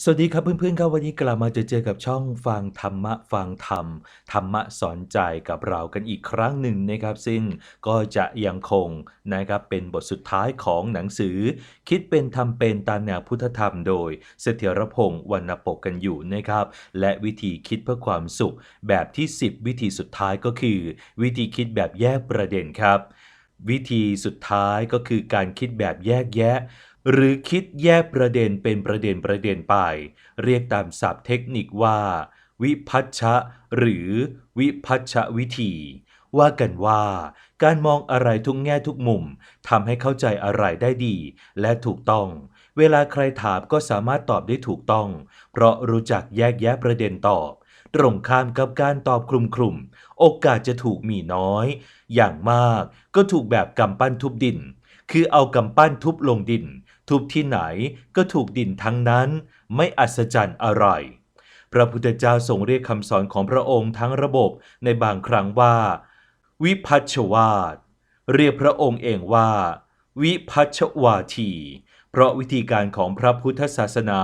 สวัสดีครับเพื่อนๆครับวันนี้กลับมาเจอเจอกับช่องฟังธรรมะฟังธรรม ธรรมะสอนใจกับเรากันอีกครั้งหนึ่งนะครับ ซึ่งก็จะยังคงนะครับเป็นบทสุดท้ายของหนังสือ คิดเป็นทำเป็นตามแนวพุทธธรรมโดย เสถียรพงศ์วรรณปกกันอยู่นะครับ และวิธีคิดเพื่อความสุข แบบที่ 10 วิธีสุดท้ายก็คือ วิธีคิดแบบแยกประเด็นครับ วิธีสุดท้ายก็คือการคิดแบบแยกแยะ หรือคิดแยกประเด็นเป็นประเด็นประเด็นไป เรียกตามศัพท์เทคนิคว่า วิพัชชะ หรือวิพัชชวิธี ว่ากันว่า การมองอะไรทุกแง่ทุกมุมทำให้เข้าใจอะไรได้ดี และถูกต้อง เวลาใครถามก็สามารถตอบได้ถูกต้อง เพราะรู้จักแยกแยะประเด็นตอบ ตรงข้ามกับการตอบคลุมคลุมโอกาสจะถูกมีน้อย อย่างมากก็ถูกแบบกำปั้นทุบดิน คือเอากำปั้นทุบลงดิน ทุบที่ไหนก็ถูกดินทั้งนั้น ไม่อัศจรรย์อะไร พระพุทธเจ้าทรงเรียกคำสอนของพระองค์ทั้งระบบในบางครั้งว่า วิพัชวาทเรียกพระองค์เองว่า วิพัชวาที เพราะวิธีการของพระพุทธศาสนา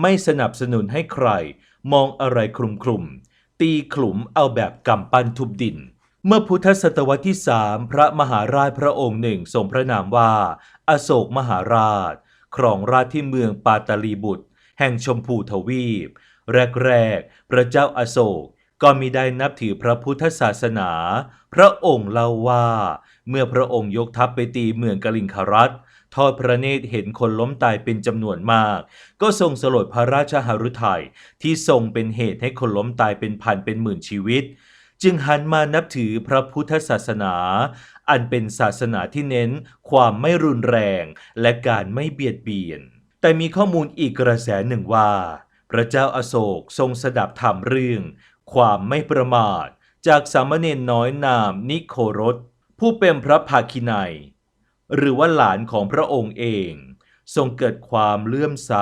ไม่สนับสนุนให้ใคร มองอะไรคลุมคลุมๆตีขลุมเอาแบบกำปั้นทุบดิน เมื่อพุทธศตวรรษที่สามพระมหาราชพระองค์หนึ่งทรงพระนามว่า อโศกมหาราช ครองราชที่เมืองปาตาลีบุตร แห่งชมพูทวีป แรกๆ พระเจ้าอาโศกก็มิได้นับถือพระพุทธศาสนา พระองค์เล่าว่า เมื่อพระองค์ยกทัพไปตีเมืองกลิงคารัตทอดพระเนตรเห็นคนล้มตายเป็นจำนวนมาก ก็ทรงสลดพระราชหฤทัยที่ทรงเป็นเหตุให้คนล้มตายเป็นพันเป็นหมื่นชีวิต จึงหันมานับถือพระพุทธศาสนา อันเป็นศาสนาที่เน้นความไม่รุนแรงและการไม่เบียดเบียน แต่มีข้อมูลอีกกระแสหนึ่งว่า พระเจ้าอาโศกทรงสดับธรรมเรื่อง ความไม่ประมาท จากสามเณรน้อยนามนิโครสผู้เป็นพระภาคินัย หรือว่าหลานของพระองค์เอง ทรงเกิดความเลื่อมใส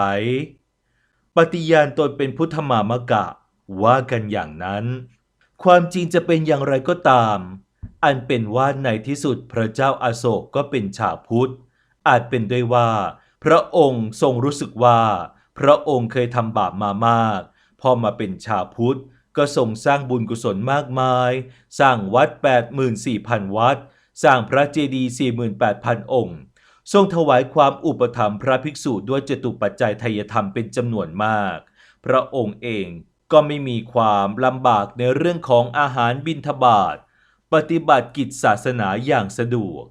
ปฏิญาณตนเป็นพุทธมามกะว่ากันอย่างนั้น ความจริงจะเป็นอย่างไรก็ตาม อันเป็นว่าในที่สุดพระเจ้าอาโศกก็เป็นชาวพุทธ อาจเป็นด้วยว่า พระองค์ทรงรู้สึกว่า พระองค์เคยทำบาปมามาก พอมาเป็นชาวพุทธก็ทรงสร้างบุญกุศลมากมาย สร้างวัด 84,000 วัด สร้างพระเจดีย์ 48,000 องค์ ทรงถวายความอุปถัมภ์พระภิกษุด้วยจตุปัจจัยไทยธรรมเป็นจำนวนมาก พระองค์เอง ก็ไม่มีความลำบากในเรื่องของอาหารบิณฑบาต ปฏิบัติกิจศาสนาอย่างสะดวก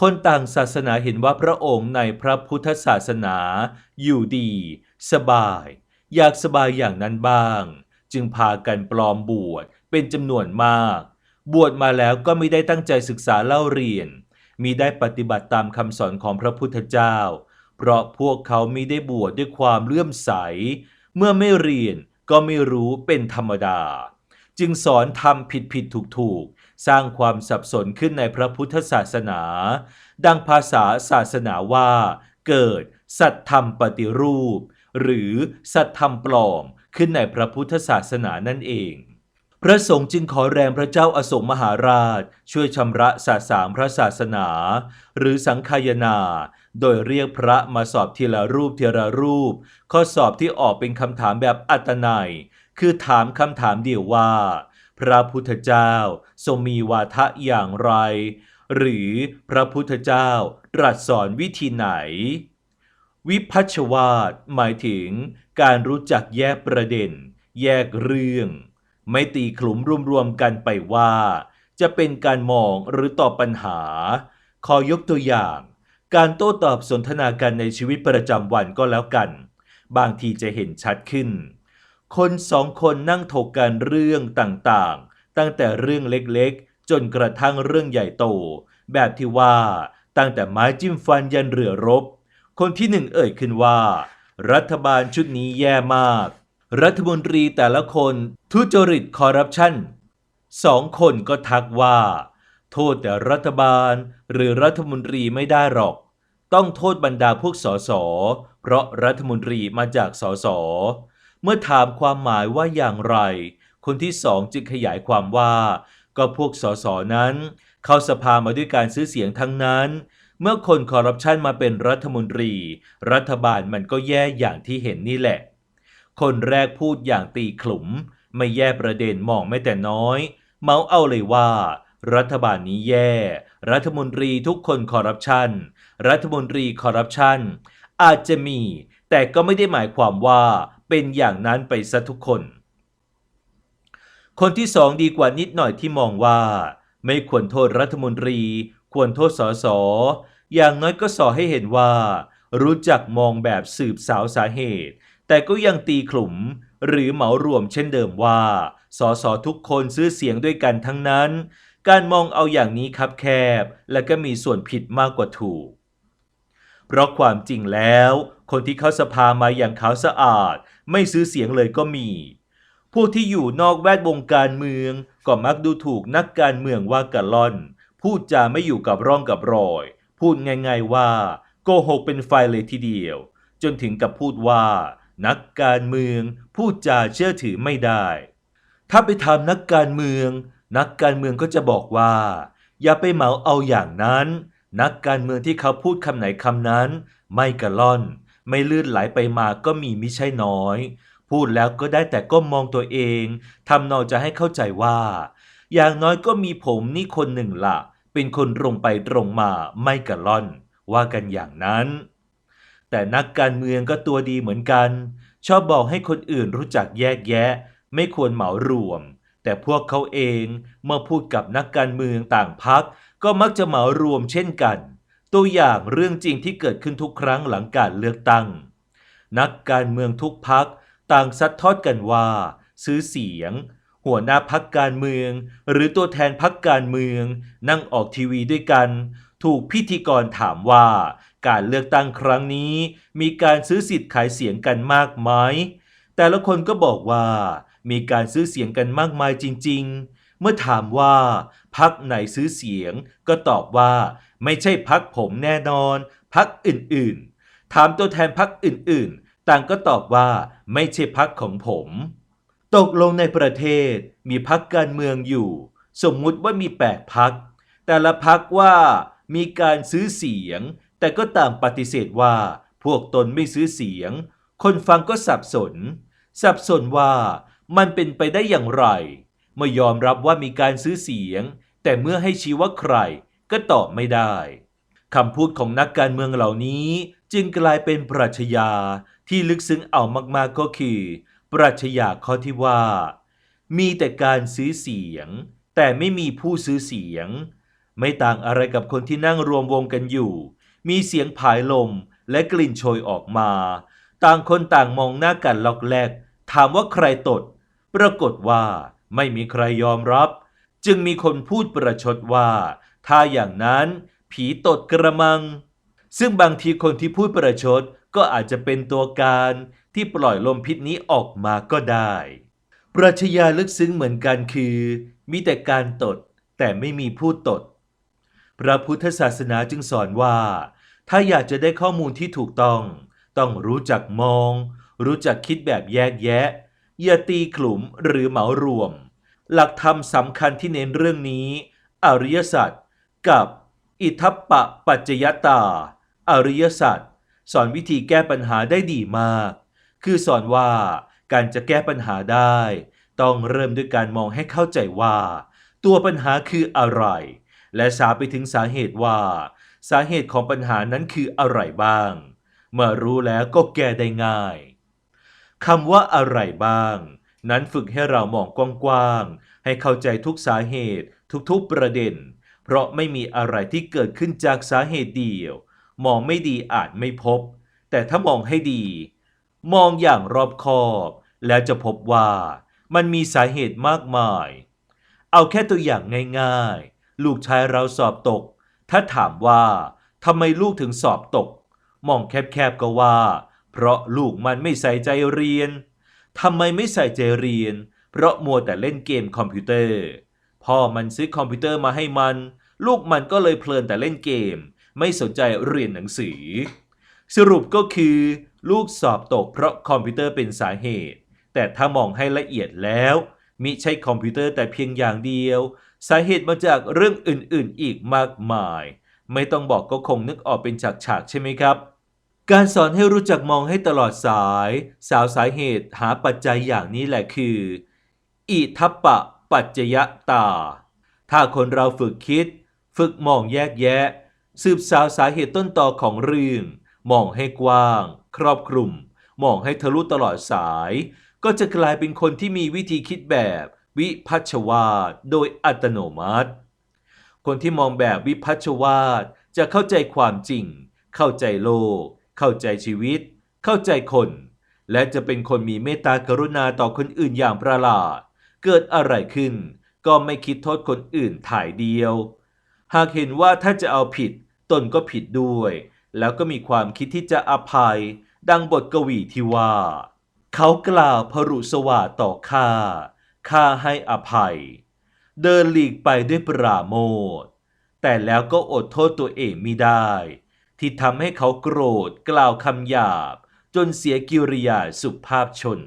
คนต่างศาสนาเห็นว่าพระองค์ในพระพุทธศาสนา อยู่ดี สบาย อยากสบายอย่างนั้นบ้าง จึงพากันปลอมบวชเป็นจำนวนมาก บวชมาแล้วก็ไม่ได้ตั้งใจศึกษาเล่าเรียนมีได้ปฏิบัติตามคำสอนของพระพุทธเจ้า เพราะพวกเขามิได้บวชด้วยความเลื่อมใส เมื่อไม่เรียน ก็ไม่รู้เป็นธรรมดา จึงสอนทำผิดผิดถูกถูกสร้างความสับสนขึ้นในพระพุทธศาสนา ดังภาษาศาสนาว่า เกิด สัตธรรมปฏิรูป หรือสัตธรรมปลอมขึ้นในพระพุทธศาสนานั่นเอง พระสงฆ์จึงขอแรงพระเจ้าอโศกมหาราช ช่วยชำระสาสางพระศาสนา หรือสังคายนา โดยเรียกพระมาสอบทีละรูปทีละรูป ข้อสอบที่ออกเป็นคำถามแบบอัตนัย คือถามคำถามเดียวว่า พระพุทธเจ้าทรงมีวาทะอย่างไร หรือพระพุทธเจ้าตรัสสอนวิธีไหน วิพัชวาทหมายถึงการรู้จักแยกประเด็น แยกเรื่อง ไม่ตีขลุมรวมๆกันไปว่า จะเป็นการมองหรือตอบปัญหา ขอยกตัวอย่าง การโต้ตอบสนทนากันในชีวิตประจำวันก็แล้วกัน บางทีจะเห็นชัดขึ้น คนสองคนนั่งถกกันเรื่องต่างๆ ตั้งแต่เรื่องเล็กๆ จนกระทั่งเรื่องใหญ่โต แบบที่ว่าตั้งแต่ไม้จิ้มฟันยันเรือรบ คนที่หนึ่งเอ่ยขึ้นว่า รัฐบาลชุดนี้แย่มาก รัฐมนตรีแต่ละคนทุจริตคอร์รัปชันสองคนก็ทักว่า โทษแต่รัฐบาลหรือรัฐมนตรีไม่ได้หรอก ต้องโทษบรรดาพวกสสเพราะรัฐมนตรีมาจากสสเมื่อถามความหมายว่าอย่างไร คนที่สองจึงขยายความว่า ก็พวกสสนั้น เข้าสภามาด้วยการซื้อเสียงทั้งนั้น เมื่อคนคอร์รัปชันมาเป็นรัฐมนตรี รัฐบาลมันก็แย่อย่างที่เห็นนี่แหละ คนแรกพูดอย่างตีขลุ่มไม่แย่ประเด็นมองไม่แต่น้อย เมาเอาเลยว่า รัฐบาลนี้แย่ รัฐมนตรีทุกคนคอร์รัปชัน รัฐมนตรีคอร์รัปชัน อาจจะมี แต่ก็ไม่ได้หมายความว่าเป็นอย่างนั้นไปซะทุกคน คนที่สองดีกว่านิดหน่อยที่มองว่า ไม่ควรโทษรัฐมนตรี ควรโทษสสอย่างน้อยก็สอให้เห็นว่า รู้จักมองแบบสืบสาวสาเหตุ แต่ก็ยังตีขลุ่มหรือเหมารวมเช่นเดิมว่าสสทุกคนซื้อเสียงด้วยกันทั้งนั้น การมองเอาอย่างนี้คับแคบ และก็มีส่วนผิดมากกว่าถูก เพราะความจริงแล้ว คนที่เข้าสภามาอย่างขาวสะอาด ไม่ซื้อเสียงเลยก็มี ผู้ที่อยู่นอกแวดวงการเมือง ก็มักดูถูกนักการเมืองว่ากะล่อน พูดจาไม่อยู่กับร่องกับรอย พูดง่ายๆว่าโกหกเป็นไฟเลยทีเดียว จนถึงกับพูดว่า นักการเมืองพูดจาเชื่อถือไม่ได้ ถ้าไปถามนักการเมือง นักการเมืองก็จะบอกว่า อย่าไปเหมาเอาอย่างนั้น นักการเมืองที่เขาพูดคำไหนคำนั้น ไม่กระล่อน ไม่ลื่นไหลไปมาก็มีมิใช่น้อย พูดแล้วก็ได้แต่ก้มมองตัวเองทำนองจะให้เข้าใจว่า อย่างน้อยก็มีผมนี่คนหนึ่งละเป็นคนตรงไปตรงมาไม่กระล่อน ว่ากันอย่างนั้น แต่นักการเมืองก็ตัวดีเหมือนกัน ชอบบอกให้คนอื่นรู้จักแยกแยะ ไม่ควรเหมารวม แต่พวกเขาเองเมื่อพูดกับนักการเมืองต่างพัก ก็มักจะเหมารวมเช่นกัน ตัวอย่างเรื่องจริงที่เกิดขึ้นทุกครั้งหลังการเลือกตั้ง นักการเมืองทุกพักต่างซัดทอดกันว่า ซื้อเสียง หัวหน้าพักการเมือง หรือตัวแทนพักการเมือง นั่งออกทีวีด้วยกัน ถูกพิธีกรถามว่า การเลือกตั้งครั้งนี้ มีการซื้อสิทธิ์ขายเสียงกันมากไหมแต่ละคนก็บอกว่า มีการซื้อเสียงกันมากมายจริง ๆ เมื่อถามว่าพักไหนซื้อเสียง ก็ตอบว่า ไม่ใช่พักผมแน่นอนพักอื่นๆ ถามตัวแทนพักอื่นๆ ต่างก็ตอบว่า ไม่ใช่พักของผม ตกลงในประเทศมีพักการเมืองอยู่ สมมุติว่ามี8พัก แต่ละพักว่า มีการซื้อเสียง แต่ก็ตางปฏิเสธว่า พวกตนไม่ซื้อเสียง คนฟังก็สับสน สับสนว่ามันเป็นไปได้อย่างไรเมื่อยอมรับว่ามีการซื้อเสียง แต่เมื่อให้ชี้ว่าใครก็ตอบไม่ได้คำพูดของนักการเมืองเหล่านี้ จึงกลายเป็นปรัชญาที่ลึกซึ้งเอามากๆก็คือ ปรัชญาข้อที่ว่า มีแต่การซื้อเสียง แต่ไม่มีผู้ซื้อเสียง ไม่ต่างอะไรกับคนที่นั่งรวมวงกันอยู่ มีเสียงผายลมและกลิ่นโชยออกมา ต่างคนต่างมองหน้ากันล็อกแรกถามว่าใครตด ปรากฏว่าไม่มีใครยอมรับ จึงมีคนพูดประชดว่า ถ้าอย่างนั้นผีตดกระมัง ซึ่งบางทีคนที่พูดประชดก็อาจจะเป็นตัวการที่ปล่อยลมพิษนี้ออกมาก็ได้ ปรัชญาลึกซึ้งเหมือนกันคือ มีแต่การตดแต่ไม่มีผู้ตด พระพุทธศาสนาจึงสอนว่า ถ้าอยากจะได้ข้อมูลที่ถูกต้อง ต้องรู้จักมอง รู้จักคิดแบบแยกแยะ อย่าตีขลุ่มหรือเหมารวม หลักธรรมสำคัญที่เน้นเรื่องนี้ อริยสัจกับ อิทัปปะปัจจยตา อริยสัจสอนวิธีแก้ปัญหาได้ดีมาก คือสอนว่าการจะแก้ปัญหาได้ ต้องเริ่มด้วยการมองให้เข้าใจว่า ตัวปัญหาคืออะไร และสาไปถึงสาเหตุว่า สาเหตุของปัญหานั้นคืออะไรบ้าง เมื่อรู้แล้วก็แก้ได้ง่ายคำว่าอะไรบ้าง นั้นฝึกให้เรามองกว้างๆให้เข้าใจทุกสาเหตุ ทุกๆประเด็น เพราะไม่มีอะไรที่เกิดขึ้นจากสาเหตุเดียว มองไม่ดีอาจไม่พบ แต่ถ้ามองให้ดี มองอย่างรอบคอบ แล้วจะพบว่ามันมีสาเหตุมากมาย เอาแค่ตัวอย่างง่ายๆ ลูกชายเราสอบตก ถ้าถามว่าทำไมลูกถึงสอบตก มองแคบๆก็ว่า เพราะลูกมันไม่ใส่ใจเรียนทำไมไม่ใส่ใจเรียน เพราะมัวแต่เล่นเกมคอมพิวเตอร์ พ่อมันซื้อคอมพิวเตอร์มาให้มัน ลูกมันก็เลยเพลินแต่เล่นเกม ไม่สนใจเรียนหนังสือ สรุปก็คือ ลูกสอบตกเพราะคอมพิวเตอร์เป็นสาเหตุ แต่ถ้ามองให้ละเอียดแล้วมิใช่คอมพิวเตอร์แต่เพียงอย่างเดียว สาเหตุมาจากเรื่องอื่นๆอีกมากมาย ไม่ต้องบอกก็คงนึกออกเป็นฉากๆใช่ไหมครับ การสอนให้รู้จักมองให้ตลอดสาย สาวสาเหตุหาปัจจัยอย่างนี้แหละคืออิทัปปะปัจจยตา ถ้าคนเราฝึกคิด ฝึกมองแยกแยะ สืบสาวสาเหตุต้นตอของเรื่อง มองให้กว้าง ครอบคลุม มองให้ทะลุตลอดสาย ก็จะกลายเป็นคนที่มีวิธีคิดแบบ วิพัชวาตโดยอัตโนมัติ คนที่มองแบบวิพัชวาตจะเข้าใจความจริง เข้าใจโลก เข้าใจชีวิต เข้าใจคน และจะเป็นคนมีเมตตากรุณาต่อคนอื่นอย่างประหลาด เกิดอะไรขึ้น ก็ไม่คิดโทษคนอื่นถ่ายเดียว หากเห็นว่าถ้าจะเอาผิด ตนก็ผิดด้วย แล้วก็มีความคิดที่จะอภัย ดังบทกวีที่ว่า เขากล่าวพรุสวาต่อข้า ข้าให้อภัย เดินหลีกไปด้วยปราโมทแต่แล้วก็อดโทษตัวเองไม่ได้ ที่ทำให้เขาโกรธกล่าวคำหยาบ จนเสียกิริยาสุภาพชน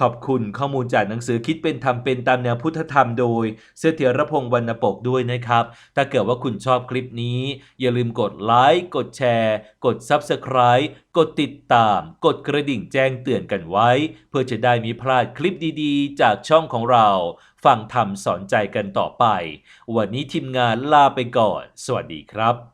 ขอบคุณข้อมูลจากหนังสือคิดเป็นธรรมเป็นตามแนวพุทธธรรมโดย เสถียรพงษ์วรรณปกด้วยนะครับ ถ้าเกิดว่าคุณชอบคลิปนี้ อย่าลืมกดไลค์ กดแชร์ กด Subscribe กดติดตาม กดกระดิ่งแจ้งเตือนกันไว้ เพื่อจะได้มีพลาดคลิปดีๆ จากช่องของเรา ฟังธรรมสอนใจกันต่อไป วันนี้ทีมงานลาไปก่อน สวัสดีครับ